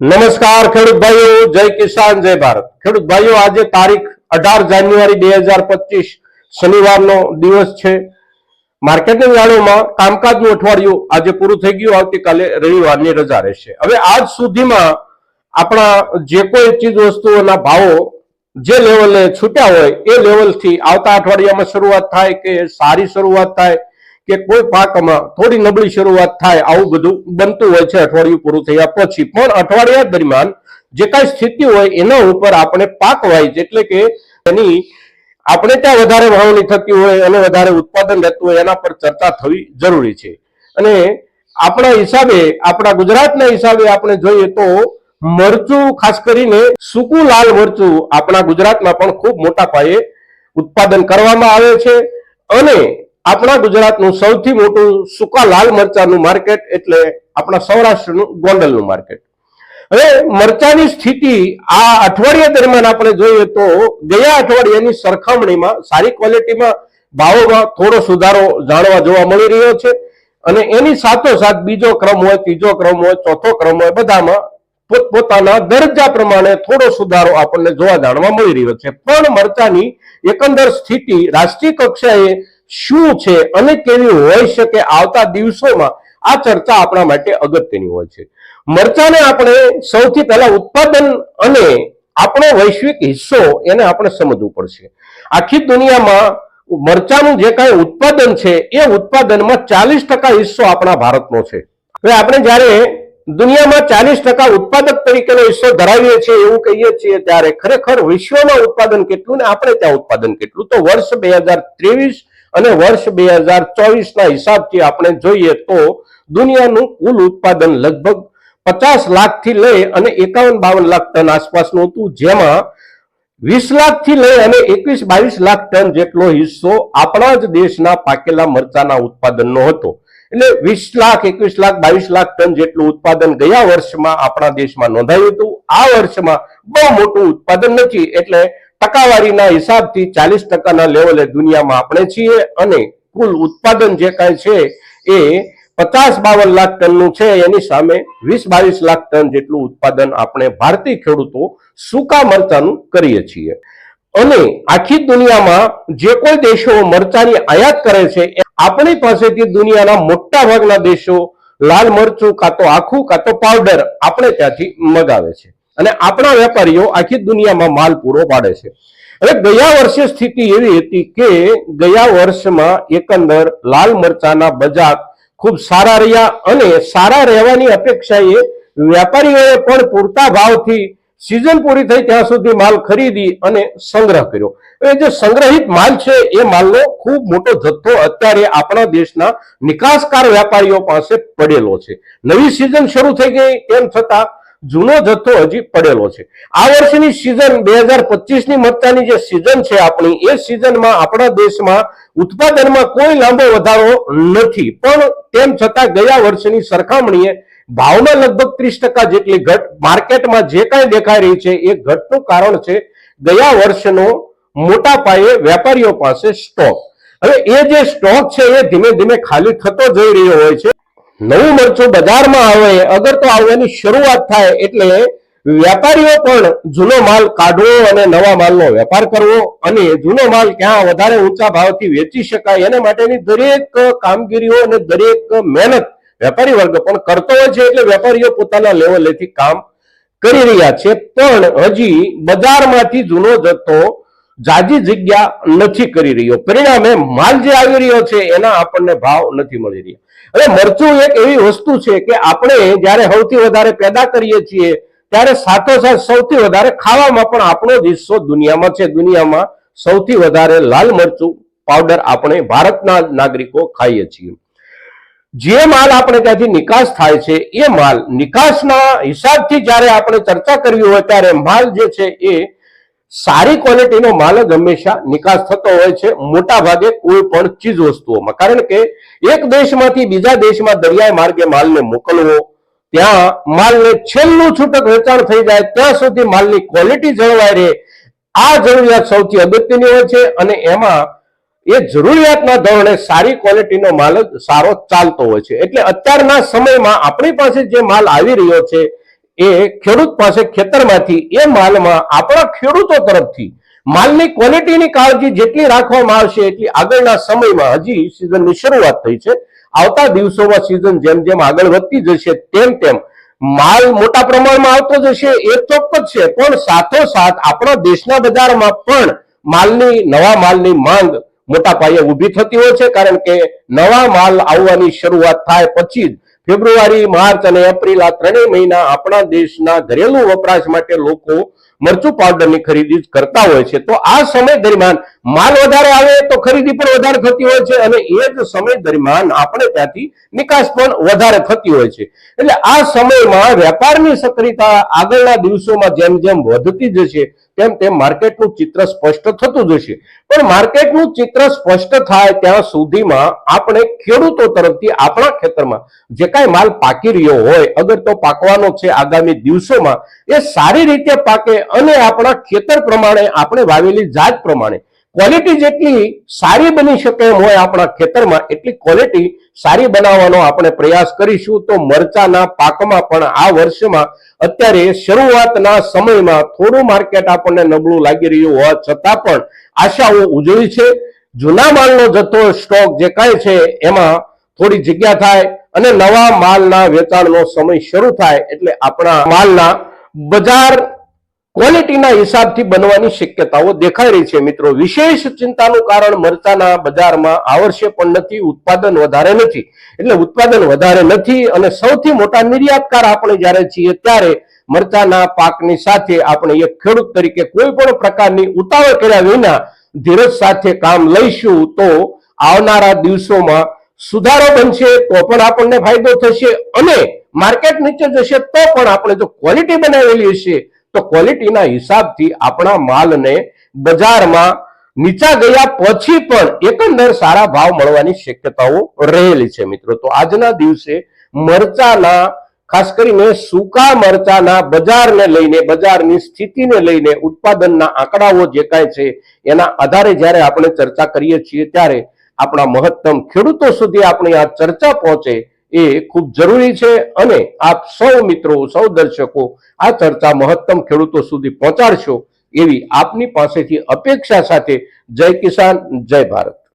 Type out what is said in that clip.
નમસ્કાર, ખેડૂત ભાઈઓ, જય કિસાન, જય ભારત. ખેડૂત ભાઈઓ, આજે તારીખ અઢાર જાન્યુઆરી બે હજાર પચીસ, શનિવારનો દિવસ છે. માર્કેટિંગ વાળોમાં કામકાજનું અઠવાડિયું આજે પૂરું થઈ ગયું, આવતીકાલે રવિવારની રજા રહેશે. હવે આજ સુધીમાં આપણા જે કોઈ ચીજ વસ્તુઓના ભાવો જે લેવલે છૂટ્યા હોય, એ લેવલથી આવતા અઠવાડિયામાં શરૂઆત થાય કે સારી શરૂઆત થાય કે કોઈ પાકમાં થોડી નબળી શરૂઆત થાય આવું બધું બનતું હોય છે, અઠવાડિયું પૂરું થયા પછી. પણ અઠવાડિયા દરમિયાન જે કાંઈ સ્થિતિ હોય એના ઉપર આપણે પાક વાઇઝ એટલે કે એની આપણે ત્યાં વધારે વાવણી થતી હોય અને વધારે ઉત્પાદન રહેતું હોય, એના પર ચર્ચા થવી જરૂરી છે. અને આપણા હિસાબે, આપણા ગુજરાતના હિસાબે આપણે જોઈએ તો મરચું, ખાસ કરીને સૂકું લાલ મરચું આપણા ગુજરાતમાં પણ ખૂબ મોટા પાયે ઉત્પાદન કરવામાં આવે છે. અને આપણા ગુજરાતનું સૌથી મોટું સૂકા લાલ મરચાનું માર્કેટ એટલે આપણા સૌરાષ્ટ્રનું ગોંડલનું માર્કેટ. હવે મરચાની સ્થિતિ આ અઠવાડિયા દરમિયાન આપણે જોઈએ તો ગયા અઠવાડિયાની સરખામણીમાં સારી ક્વોલિટીમાં ભાવોમાં થોડો સુધારો જાણવા જોવા મળી રહ્યો છે અને એની સાથોસાથ બીજો ક્રમ હોય, ત્રીજો ક્રમ હોય, ચોથો ક્રમ હોય, બધામાં પોતપોતાના દરજ્જા પ્રમાણે થોડો સુધારો આપણને જોવા જાણવા મળી રહ્યો છે. પણ મરચાની એકંદર સ્થિતિ રાષ્ટ્રીય કક્ષાએ શું છે અને કેવી હોઈ શકે આવતા દિવસોમાં આ ચર્ચા આપણા માટે અગત્યની હોય છે. મરચાને આપણે સૌથી પહેલા ઉત્પાદન અને આપણો વૈશ્વિક હિસ્સો એને આપણે સમજવું પડશે. આખી દુનિયામાં મરચાનું જે કાંઈ ઉત્પાદન છે એ ઉત્પાદનમાં ચાલીસ ટકા હિસ્સો આપણા ભારતનો છે. હવે આપણે જ્યારે દુનિયામાં ચાલીસ ટકા ઉત્પાદક તરીકેનો હિસ્સો ધરાવીએ છીએ એવું કહીએ છીએ ત્યારે ખરેખર વિશ્વમાં ઉત્પાદન કેટલું ને આપણે ત્યાં ઉત્પાદન કેટલું. તો વર્ષ બે હજાર ત્રેવીસ અને વર્ષ બે હજાર ચોવીસના હિસાબથી આપણે જોઈએ તો દુનિયાનું કુલ ઉત્પાદન લગભગ પચાસ લાખથી લઈ અને એકાવન બાવન લાખ ટન આસપાસનું હતું, જેમાં વીસ લાખથી લઈ અને એકવીસ બાવીસ લાખ ટન જેટલો હિસ્સો આપણા જ દેશના પાકેલા મરચાના ઉત્પાદનનો હતો. એટલે વીસ લાખ, એકવીસ લાખ, બાવીસ લાખ ટન જેટલું ઉત્પાદન ગયા વર્ષમાં આપણા દેશમાં નોંધાયું હતું. આ વર્ષમાં બહુ મોટું ઉત્પાદન નથી, એટલે ટકાવારીના હિસાબથી ચાલીસ ટકાના લેવલે દુનિયામાં આપણે છીએ અને કુલ ઉત્પાદન જે કાંઈ છે એ પચાસ બાવન લાખ ટનનું છે. એની સામે વીસ બાવીસ લાખ ટન જેટલું ઉત્પાદન આપણે ભારતીય ખેડૂતો સૂકા મરચાનું કરીએ છીએ. અને આખી દુનિયામાં જે કોઈ દેશો મરચાની આયાત કરે છે આપણી પાસેથી દુનિયાના મોટા ભાગના દેશો લાલ મરચું કાં તો આખું કાં તો પાવડર આપણે ત્યાંથી મગાવે છે. અને આપણા વેપારીઓ આખી દુનિયામાં માલ પૂરો પાડે છે. હવે ગયા વર્ષે સ્થિતિ એવી હતી કે ગયા વર્ષમાં એકંદર લાલ મરચાના બજાર ખૂબ સારા રહ્યા અને સારા રહેવાની અપેક્ષાએ વેપારીઓએ પણ પૂરતા ભાવથી સિઝન પૂરી થઈ ત્યાં સુધી માલ ખરીદી અને સંગ્રહ કર્યો. એ જે સંગ્રહિત માલ છે એ માલનો ખૂબ મોટો જથ્થો અત્યારે આપણા દેશના નિકાસકાર વેપારીઓ પાસે પડેલો છે. નવી સિઝન શરૂ થઈ ગઈ તેમ છતાં જૂનો જથ્થો હજી પડેલો છે. આ વર્ષની સિઝન બે હજાર પચીસની મરચાની જે સિઝન છે આપણી, એ સિઝનમાં આપણા દેશમાં ઉત્પાદનમાં કોઈ લાંબો વધારો નથી. પણ તેમ છતાં ગયા વર્ષની સરખામણીએ ભાવમાં લગભગ ત્રીસ ટકા જેટલી ઘટ, માર્કેટમાં જે કાંઈ દેખાઈ રહી છે એ ઘટનું કારણ છે ગયા વર્ષનો મોટા પાયે વેપારીઓ પાસે સ્ટોક હવે એ જે સ્ટોક છે એ ધીમે ધીમે ખાલી થતો જઈ રહ્યો હોય છે. નવું મરચું બજારમાં આવે, અગર તો આવવાની શરૂઆત થાય એટલે વેપારીઓ પણ જૂનો માલ કાઢવો અને નવા માલનો વેપાર કરવો અને જૂનો માલ ક્યાં વધારે ઊંચા ભાવથી વેચી શકાય એના માટેની દરેક કામગીરીઓ અને દરેક મહેનત વેપારી વર્ગ પણ કરતો હોય છે એટલે વેપારીઓ પોતાના લેવલેથી કામ કરી રહ્યા છે. પણ હજી બજારમાંથી જૂનો જથ્થો જાજી જગ્યા નથી કરી રહ્યો. પરિણામે માલ જે આવી રહ્યો છે, એના આપણને ભાવ નથી મળી રહ્યા. હવે મરચું એક એવી વસ્તુ છે કે આપણે જ્યારે સૌથી વધારે પેદા કરીએ છીએ, ત્યારે સાથોસાથ સૌથી વધારે ખાવામાં પણ આપણો જ હિસ્સો દુનિયામાં છે. દુનિયામાં સૌથી વધારે લાલ મરચું પાવડર આપણે ભારતના નાગરિકો ખાઈએ છીએ. જે માલ આપણે ત્યાંથી નિકાસ થાય છે, એ માલ નિકાસના હિસાબથી જ્યારે આપણે ચર્ચા કરવી હોય, ત્યારે માલ જે છે એ સારી ક્વોલિટીનો માલ જ હંમેશા નિકાસ થતો હોય છે. મોટા ભાગે કોઈ પણ ચીજ વસ્તુઓમાં. કારણ કે એક દેશમાંથી બીજા દેશમાં દરિયાઈ માર્ગે માલને મોકલવો, ત્યાં માલને છેલ્લું છૂટક વેચાણ થઈ જાય, ત્યાં સુધી માલની ક્વોલિટી જળવાઈ રહે. આ જરૂરિયાત સૌથી અગત્યની હોય છે અને એમાં એ જરૂરિયાતના ધોરણે સારી ક્વોલિટીનો માલ જ સારો ચાલતો હોય છે. એટલે અત્યારના સમયમાં આપણી પાસે જે માલ આવી રહ્યો છે એ ખેડૂત પાસે ખેતરમાંથી એ માલમાં આપણા ખેડૂતો તરફથી માલની ક્વોલિટીની કાળજી જેટલી રાખવામાં આવશે એટલી આગળના સમયમાં હજી સિઝનની શરૂઆત થઈ છે. આવતા દિવસોમાં સિઝન જેમ જેમ આગળ વધતી જશે તેમ તેમ માલ મોટા પ્રમાણમાં આવતો જશે, એ ચોક્કસ છે. પણ સાથોસાથ આપણા દેશના બજારમાં પણ માલની, નવા માલની માંગ મોટા પાયે ઊભી થતી હોય છે, કારણ કે નવા માલ આવવાની શરૂઆત થાય પછી જ ફેબ્રુઆરી, માર્ચ અને એપ્રિલ આ ત્રણેય મહિના આપણા દેશના ઘરેલુ વપરાશ માટે લોકો મરચું પાવડરની ખરીદી કરતા હોય છે. તો આ સમય દરમિયાન માલ વધારે આવે તો ખરીદી પણ વધારે થતી હોય છે અને એ જ સમય દરમિયાન આપણે ત્યાંથી નિકાસ પણ વધારે થતી હોય છે. એટલે આ સમયમાં વેપારની સક્રિયતા આગળના દિવસોમાં જેમ જેમ વધતી જશે, તેમ તેમ માર્કેટનું ચિત્ર સ્પષ્ટ થતું જશે. પણ માર્કેટનું ચિત્ર સ્પષ્ટ થાય ત્યાં સુધીમાં આપણે ખેડૂતો તરફથી આપણા ખેતરમાં જે કાંઈ માલ પાકી રહ્યો હોય, અગર તો પાકવાનો છે આગામી દિવસોમાં, એ સારી રીતે પાકે અને આપણા ખેતર પ્રમાણે આપણે વાવેલી જાત પ્રમાણે ક્વોલિટી જેટલી સારી બની શકે એમ હોય આપણા ખેતરમાં, એટલી ક્વોલિટી સારી બનાવવાનો આપણે પ્રયાસ કરીશું. તો મરચાના પાકમાં પણ આ વર્ષમાં અત્યારે શરૂઆતના સમયમાં થોડું માર્કેટ આપણને નબળું લાગી રહ્યું હોવા છતાં પણ આશાઓ ઉજળી છે. જૂના માલનો જથ્થો સ્ટોક જે કાંઈ છે, એમાં થોડી જગ્યા થાય અને નવા માલના વેચાણનો સમય શરૂ થાય એટલે આપણા માલના બજાર ક્વોલિટીના હિસાબથી બનવાની શક્યતાઓ દેખાઈ રહી છે મિત્રો. વિશેષ ચિંતાનું કારણ મરચાના બજારમાં આ પણ નથી, ઉત્પાદન વધારે નથી. એટલે ઉત્પાદન વધારે નથી અને સૌથી મોટા નિર્યાતકાર આપણે જ્યારે છીએ ત્યારે મરચાના પાકની સાથે આપણે એક ખેડૂત તરીકે કોઈ પણ પ્રકારની ઉતાવળ કર્યા વિના ધીરજ સાથે કામ લઈશું તો આવનારા દિવસોમાં સુધારો બનશે તો પણ આપણને ફાયદો થશે અને માર્કેટ નીચે જશે તો પણ આપણે જો ક્વોલિટી બનાવેલી હશે તો ક્વોલિટીના હિસાબથી આપણા માલને બજારમાં નીચા ગયા પછી પણ એકંદર સારા ભાવ મળવાની શક્યતાઓ રહેલી છે મિત્રો. તો આજના દિવસે મરચાના, ખાસ કરીને સૂકા મરચાના બજારને લઈને, બજારની સ્થિતિને લઈને ઉત્પાદનના આંકડાઓ જે કાંઈ છે એના આધારે જ્યારે આપણે ચર્ચા કરીએ છીએ ત્યારે આપણા મહત્તમ ખેડૂતો સુધી આપણી આ ચર્ચા પહોંચે એ ખૂબ જરૂરી છે અને આપ સૌ મિત્રો, સૌ દર્શકો આ ચર્ચા મહત્તમ ખેડૂતો સુધી પહોંચાડશો એવી આપની પાસેથી અપેક્ષા સાથે જય કિસાન, જય ભારત.